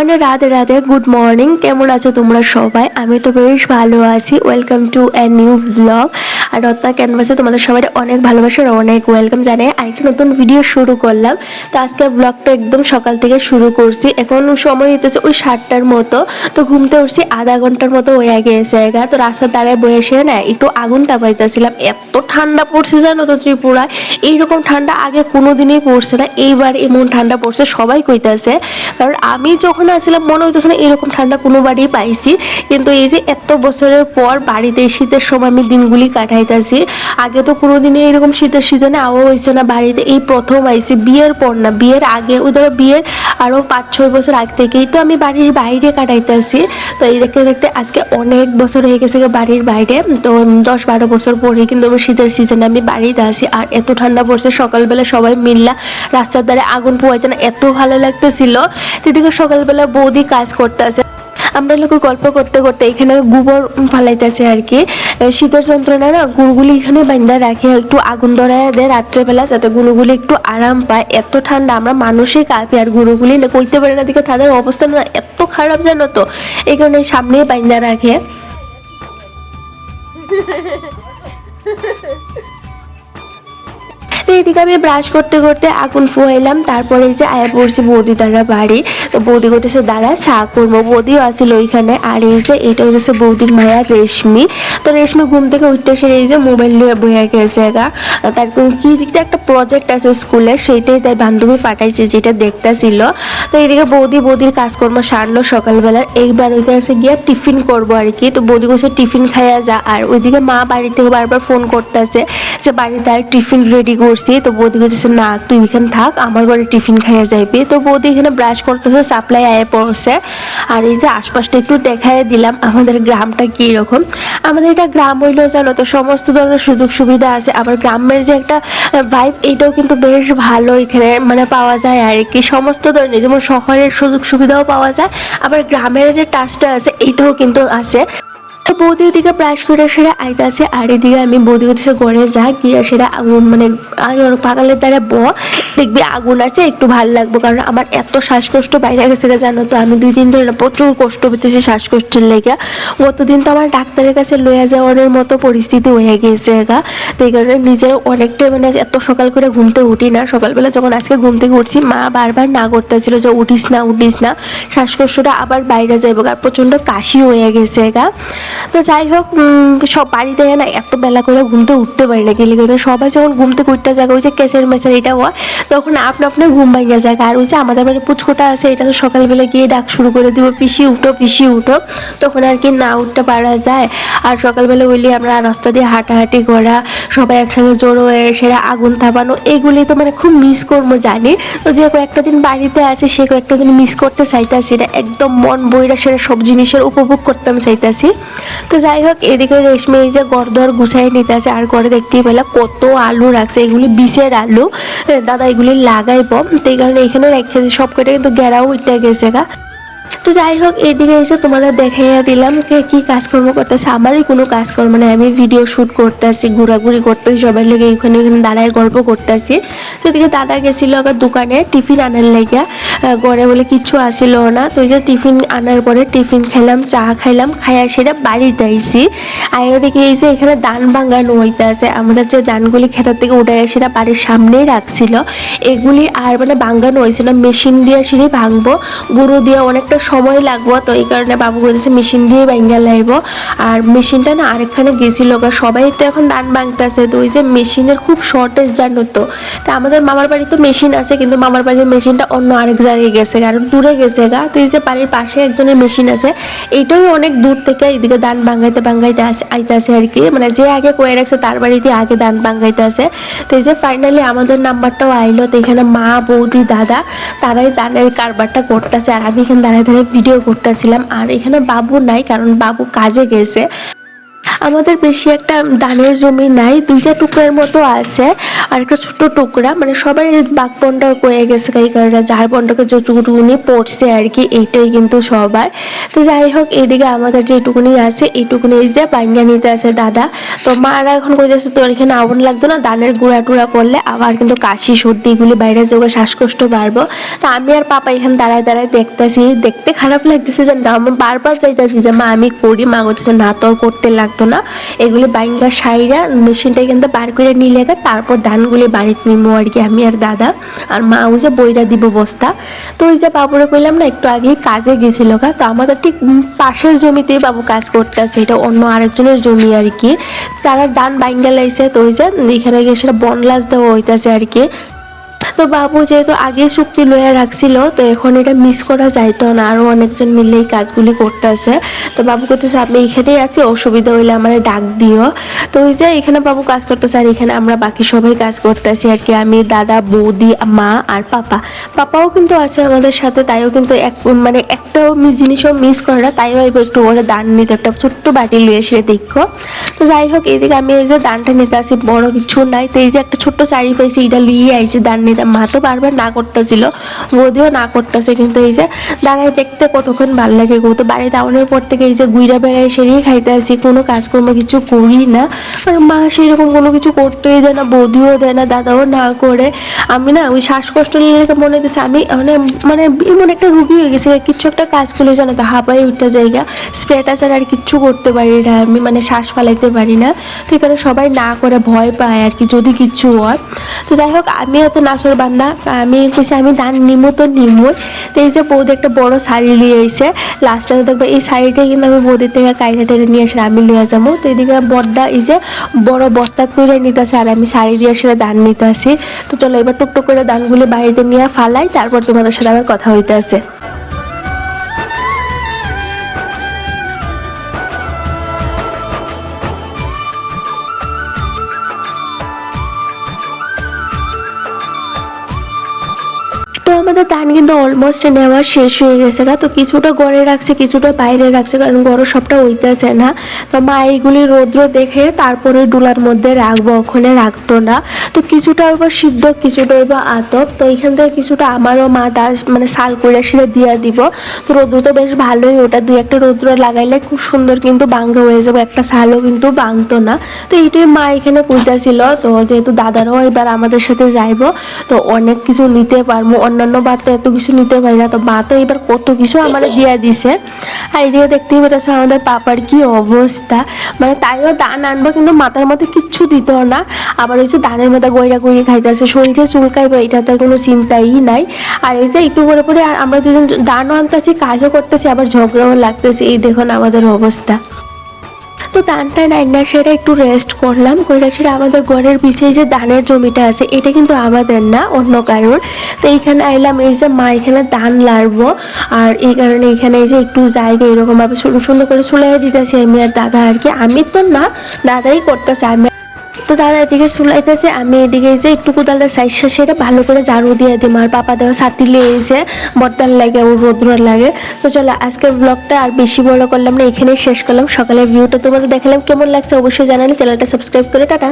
Everyone Radhe Radhe good morning কেমন আছো তোমরা সবাই? আমি তো বেশ ভালো আছি। Welcome to a new blog আর রত্না ক্যানভাসে তোমাদের সবাই অনেক ভালোবাসার অনেক ওয়েলকাম জানাই আরেকটি নতুন ভিডিও শুরু করলাম। তো আজকে ব্লগটা একদম সকাল থেকে শুরু করছি। এখন সময় হইতেছে ওই সাতটার মতো। তো ঘুমতে উঠছি আধা ঘণ্টার মতো হয়ে গেছে গা। তো রাস্তার দ্বারায় বসে না একটু আগুন তাপাইতেছিলাম। এত ঠান্ডা পড়ছে জানো তো ত্রিপুরায়। এইরকম ঠান্ডা আগে কোনোদিনই পড়ছে না। এইবার এমন ঠান্ডা পড়ছে, সবাই কইতাছে। কারণ আমি যখন আসছিলাম, মনে হইতেছে না এরকম ঠান্ডা কোনো বাড়ি পাইছি। কিন্তু এই যে এত বছরের পর বাড়িতে শীতের সময় আমি দিনগুলি কাটাইতেছি। আগে তো কোনোদিনই এরকম শীতের সিজনে আওয়া হয়েছে না, বাড়িতে এই প্রথম আইছি বিয়ের পর না, বিয়ের আগে, ওই ধরো বিয়ের আরও পাঁচ ছয় বছর আগ থেকেই তো আমি বাড়ির বাইরে কাটাইতেছি। তো এই দেখতে দেখতে আজকে অনেক বছর হয়ে গেছে বাড়ির বাইরে, তো দশ বারো বছর পরে কিন্তু আমি শীতের সিজনে আমি বাড়িতে আসি আর এত ঠান্ডা পড়ছে, সকালবেলা সবাই মিললা রাস্তার ধারে আগুন পোয়াইতে না এত ভালো লাগতেছিল। দিদিকে সকালবেলা বৌদি কাজ করতে আছে আমরা লোক গল্প করতে করতে এখানে গোবর ফালাইতেছে আর কি। শীতের যন্ত্রণা না গুড়গুলি এখানে বান্ধা রাখে, একটু আগুন ধরায় দেয় রাত্রেবেলা যাতে গুঁড়োগুলি একটু আরাম পায়। এত ঠান্ডা, আমরা মানুষই কাঁপি আর গুঁড়োগুলি না কইতে পারে না। দিকে তাদের অবস্থা না এত খারাপ, জানো তো? এই কারণে সামনে বান্ধা রাখে। তো এদিকে আমি ব্রাশ করতে করতে আগুন ফুয়াইলাম তারপরে যে আয়া পড়ছি বৌদি দ্বারা বাড়ি। তো বৌদি করতেছে দাঁড়া, চা করব। বৌদিও আসছিল ওইখানে। আর এই যে এটা হচ্ছে বৌদির মায়া রেশমি। তো রেশমি ঘুম থেকে উঠতে সেরে এই যে মোবাইল নিয়ে বইয়া গেছে গা। তার কোন- কি একটা প্রজেক্ট আছে স্কুলে, সেইটাই তাই বান্ধবী পাঠাইছে, যেটা দেখতেছিল। তো এদিকে বৌদি বৌদির কাজকর্ম সারলো সকালবেলা। এইবার ওইখানে আছে গিয়ে টিফিন করব আর কি। তো বৌদি বসে টিফিন খাইয়া যা। আর ওইদিকে মা বাড়ি থেকে বারবার ফোন করতেছে যে, বাড়িতে আর টিফিন রেডি করছি তো বৌদি বলতেছে, না, তুই এখানে থাক, আমার ঘরে টিফিন খাইয়া যাইবি। তো বৌদি এখানে ব্রাশ করতেছে সাপ্লাই আয়ে পড়ছে। আর এই যে আশপাশটা একটু দেখাই দিলাম, আমাদের গ্রামটা কি রকম আমাদের এটা গ্রাম হইলেও জানো তো, সমস্ত ধরনের সুযোগ সুবিধা আছে। আবার গ্রামের যে একটা ভাইব এটাও কিন্তু বেশ ভালো এখানে মানে পাওয়া যায় আর কি। সমস্ত ধরনের, যেমন শহরের সুযোগ সুবিধাও পাওয়া যায়, আবার গ্রামের যে টাচটা আছে, এটাও কিন্তু আছে। বৌদি ওদিকে ব্রাশ করে সেটা আইতাছে আর এদিকে আমি বৌদি হচ্ছে ঘরে যা, গিয়ে সেটা আগুন মানে পাগালের দ্বারা ব দেখবি আগুন আছে, একটু ভালো লাগবে, কারণ আমার এত শ্বাসকষ্ট বাইরে গেছে জানো তো, আমি দুই দিন ধরে প্রচুর কষ্ট পেতেছি শ্বাসকষ্টের লেগে। গতদিন তো আমার ডাক্তারের কাছে লইয়া যাওয়ার মতো পরিস্থিতি হয়ে গেছে গা, তো এই কারণে নিজের অনেকটাই মানে এত সকাল করে ঘুমতে উঠি না, সকালবেলা যখন আজকে ঘুম থেকে উঠছি, মা বারবার না করতেছিল যে উঠিস না উঠিস না, শ্বাসকষ্টটা আবার বাইরে যাইব আর প্রচণ্ড কাশি হয়ে গেছে গা। তো যাই হোক সব বাড়িতে না এত বেলা করে ঘুমতে উঠতে পারি না গেলে গেছে সবাই যখন ঘুম থেকে উঠতে জায়গা ওই যে কেসের মেসের এটা হয়, তখন আপনা আপনি ঘুম ভাঙিয়া যায় আর ওই যে আমাদের বাড়ি পুচকোটা আছে, এটা তো সকালবেলা গিয়ে ডাক শুরু করে দিব, পিসি উঠো পিসি উঠো। তখন আর কি না উঠতে পারা যায়। আর সকালবেলা বললি আমরা রাস্তা দিয়ে হাঁটাহাঁটি করা, সবাই একসঙ্গে জড়ো হয়ে সেরা আগুন থাপানো এগুলি তো মানে খুব মিস করব জানি। তো যে কয়েকটা দিন বাড়িতে আছে, সে কয়েকটা দিন মিস করতে চাইতাছি না, একদম মন বইরা সেরা সব জিনিসের উপভোগ করতাম চাইতাছি। তো যাই হোক এদিকে রেশমি এই যে গড়দর গুছাই নিতে আছে আর ঘরে দেখতেই পেলাম কত আলু রাখছে। এগুলি বিষের আলু। দাদা এগুলি লাগাইব। তো এই কারণে এখানে রেখেছি। সব কটা কিন্তু গেরাও উঠে গেছে গা। তো যাই হোক, এদিকে এসে তোমাদের দেখাইয়া দিলাম কে কি কাজকর্ম করতেছে। আমারই কোনো কাজকর্ম নেই। আমি ভিডিও শ্যুট করতেছি, ঘোরাঘুরি করতেছি, সবাই লেগে এখানে এখানে দাঁড়ায় গল্প করতেছি। তো এদিকে দাদা গেছিল আবার দোকানে টিফিন আনার লেগে ঘরে বলে কিচ্ছু আসিল না। তো ওই যে টিফিন আনার পরে টিফিন খাইলাম চা খাইলাম, খাইয়া সেটা বাড়িতে আইসি আর এদিকে এই যে এখানে দান ভাঙানো হইতে আছে আমাদের যে ধানগুলি খেতার থেকে উঠে সেটা বাড়ির সামনেই রাখছিল। এগুলি আর মানে ভাঙানো হয়েছিল মেশিন দিয়ে সিঁড়ি ভাঙবো, গুঁড়ো দিয়ে অনেকটা সময় লাগবো, তো এই কারণে বাবু বলতেছে মেশিন দিয়ে ভাঙ্গা লাইব আর মেশিনটা না আরেকখানে গেছিল। সবাই তো এখন ধান ভাঙতেছে, তো ওই যে মেশিনের খুব শর্টেজ জানো তো। তা আমাদের মামার বাড়ি তো মেশিন আছে, কিন্তু মামার বাড়ির মেশিনটা অন্য আরেক জায়গায় গেছে, কারণ দূরে গেছে গা। তো এই যে বাড়ির পাশে একজনের মেশিন আছে এইটাই অনেক দূর থেকে এইদিকে ধান ভাঙাইতে ভাঙাইতে আসে আইতাছে আর কি। মানে যে আগে কয়ে রাখছে, তার বাড়িতে আগে ধান ভাঙাইতে আছে তো এই যে ফাইনালি আমাদের নাম্বারটাও আইলো, তো এখানে মা, বৌদি, দাদা, তারাই ধানের কারবারটা করতেছে। আর আমি এখানে দাঁড়ায় ভিডিও করতেছিলাম আর এখানে বাবু নাই কারণ বাবু কাজে গেছে। আমাদের বেশি একটা ধানের জমি নাই, দুইটা টুকরার মতো আছে আর একটা ছোট্ট টুকরা। মানে সবাই বাঘ বন্ড হয়ে গেছে এই কারণে, যার বন্ডকে যতটুকুনি পড়ছে আর কি, এইটাই কিন্তু সবার। তো যাই হোক, এইদিকে আমাদের যেটুকুনি আছে, এইটুকুনি এই যে বাঙ্গা নিতে আছে দাদা। তো মারা এখন কইতেছে, তোর এখানে আগুন লাগতো না? ধানের গুঁড়া টুড়া করলে আবার কিন্তু কাশি, সর্দি, এগুলি বাইরে যোগে শ্বাসকষ্ট বাড়বো। তা আমি আর পাপা এখানে দাঁড়ায় দাঁড়ায় দেখতেছি, দেখতে খারাপ লাগতেছে যে না বারবার চাইতেছি যে, মা, আমি করি। মা বলতেছে, না, তোর করতে লাগতো না। এগুলি বাইঙ্গা সাইরা মেশিনটা কিন্তু বার করে নিলে গে, তারপর ধানগুলি বাড়িতে নিমো আর কি আমি আর দাদা আর মা ওই যে বইরা দিব বস্তা। তো ওই যে বাবুরে কইলাম না একটু আগেই কাজে গেছিল গা। তো আমাদের ঠিক পাশের জমিতেই বাবু কাজ করতেছে এটা অন্য আরেকজনের জমি আর কি। তারা ডান বাইঙ্গা লাইছে তো ওই যে এখানে গিয়ে সেটা বনলাস দেওয়া হইতাছে আর কি। তো বাবু যেহেতু আগে চুক্তি লইয়া রাখছিল, তো এখন এটা মিস করা যাইতো না। আরও অনেকজন মিলে এই কাজগুলি করতেছে। তো বাবু করতেছে আমি এখানেই আছি, অসুবিধা হইলে আমার ডাক দিও। তো ওই যে এখানে বাবু কাজ করতেছে, আর এখানে আমরা বাকি সবাই কাজ করতেছি আর কি। আমি, দাদা, বৌদি, মা আর পাপা। পাপাও কিন্তু আছে আমাদের সাথে, তাইও কিন্তু এক মানে একটাও জিনিসও মিস করে না, তাইও একটু করে দান নিতে, একটা ছোট্ট বাটি লুয়ে সে দেখো। তো যাই হোক, এইদিকে আমি এই যে দানটা নিতে আসি, বড় কিছু নাই। তো এই যে একটা ছোট্ট শাড়ি পাইছি এটা লুইয়ে আইছি দান নিতে মা তো বারবার না করতেছিল, বৌদিও না করতেছে, কিন্তু এই যে দাঁড়ায় দেখতে কতক্ষণ ভালো লাগে গো। তো বাড়িতে আউনের পর থেকে এই যে গুইরা বেড়াই সেরেই খাইতে আসি, কোনো কাজকর্ম কিছু করি না। আর মা সেরকম কোনো কিছু করতেই দেয় না, বৌদিও দেয় না, দাদাও না করে। আমি না ওই শ্বাসকষ্ট নিয়ে মনে হচ্ছে আমি মানে মানে এমন একটা রুগী হয়ে গেছে, কিছু একটা কাজ করলে জানো তো হাঁপাই উঠতে জায়গা স্প্রেটা ছাড়া আর কিচ্ছু করতে পারি না, আমি মানে শ্বাস ফালাইতে পারি না। তো এখানে সবাই না করে, ভয় পায় আর কি, যদি কিচ্ছু হয়। তো যাই হোক, আমি এত নাচর বান্দা, আমি কইছি, আমি দান নিমো তো নিমোই। তো এই যে বৌদি একটা বড় শাড়ি লিয়ে আইছে লাস্টে দেখব এই শাড়িটা কিন্তু আমি বৌদির থেকে কাইটা টেনে নিয়ে আসলে আমি লিয়ে যাব। তো এদিকে বড়দা এই যে বড় বস্তা করে নিতেছে, আর আমি শাড়ি দিয়ে আসলে দান নিতে আসি তো চলো এবার টুকটুক করে দানগুলি বাড়িতে নিয়ে ফালাই, তারপর তোমাদের সাথে আবার কথা হইতে আছে ধান কিন্তু অলমোস্ট নেওয়া শেষ হয়ে গেছে গা। তো কিছুটা ঘরে রাখছে, কিছুটা বাইরে রাখছে, কারণ গরম সবটা হইতেছে না। তো মা এইগুলি রৌদ্র দেখে তারপরে ডুলার মধ্যে রাখব, ওখানে রাখতো না। তো কিছুটা হইব সিদ্ধ, কিছুটা হইব আতপ। তো এখান থেকে কিছুটা আমারও মা দাস মানে সাল করে সেটা দিয়ে দিব। তো রৌদ্র তো বেশ ভালোই, ওটা দুই একটা রৌদ্র লাগাইলে খুব সুন্দর কিন্তু বাঙ্গা হয়ে যাবে, একটা সালও কিন্তু বাঙতো না। তো এইটাই মা এখানে কইতাছিল। তো যেহেতু দাদারাও এবার আমাদের সাথে যাইবো, তো অনেক কিছু নিতে পারব, অন্যান্য বার তো এত কিছু নিতে পারি না, তো মা তো এবার কত কিছু আমার দিয়ে দিছে। আর এদিকে দেখতেই পেরেছে আমাদের পাপার কি অবস্থা। মানে তাইও দান আনব কিন্তু মাথার মধ্যে কিচ্ছু দিত না। আবার ওই যে দানের মধ্যে গইরা গড়িয়ে খাইতেছে শরীর যে চুলকাইবে এটা তো কোনো চিন্তাই নাই। আর এই যে একটু করে পরে আমরা দুজন দানও আনতেছি, কাজও করতেছি, আবার ঝগড়াও লাগতেছে। এই দেখুন আমাদের অবস্থা। তো ধানটা রান্না সেটা একটু রেস্ট করলাম। কইরা সেটা আমাদের ঘরের পিছিয়ে যে ধানের জমিটা আছে, এটা কিন্তু আমাদের না, অন্য কারোর। তো এইখানে আইলাম, এই যে মা এখানে ধান লাড়বো। আর এই কারণে এখানে এই যে একটু জায়গা এরকমভাবে সুন্দর করে চলে দিতেছি আমি আর দাদা আর কি। আমি তো না, দাদাই করতেছে। আমি তো দাদা এদিকে চুলাইতেছে আমি এদিকে যে একটু দালে সাইজ সেটা ভালো করে ঝাড়ু দিয়ে দিম। আর পাপা দেওয়া সাথী লিয়েছে বর্তাল লাগে, ও রোদ্র লাগে। তো চলো, আজকের ব্লগটা আর বেশি বড় করলাম না, এখানেই শেষ করলাম। সকালের ভিউটা তোমাদের দেখালাম, কেমন লাগছে অবশ্যই জানালে, চ্যানেলটা সাবস্ক্রাইব করে, টাটা।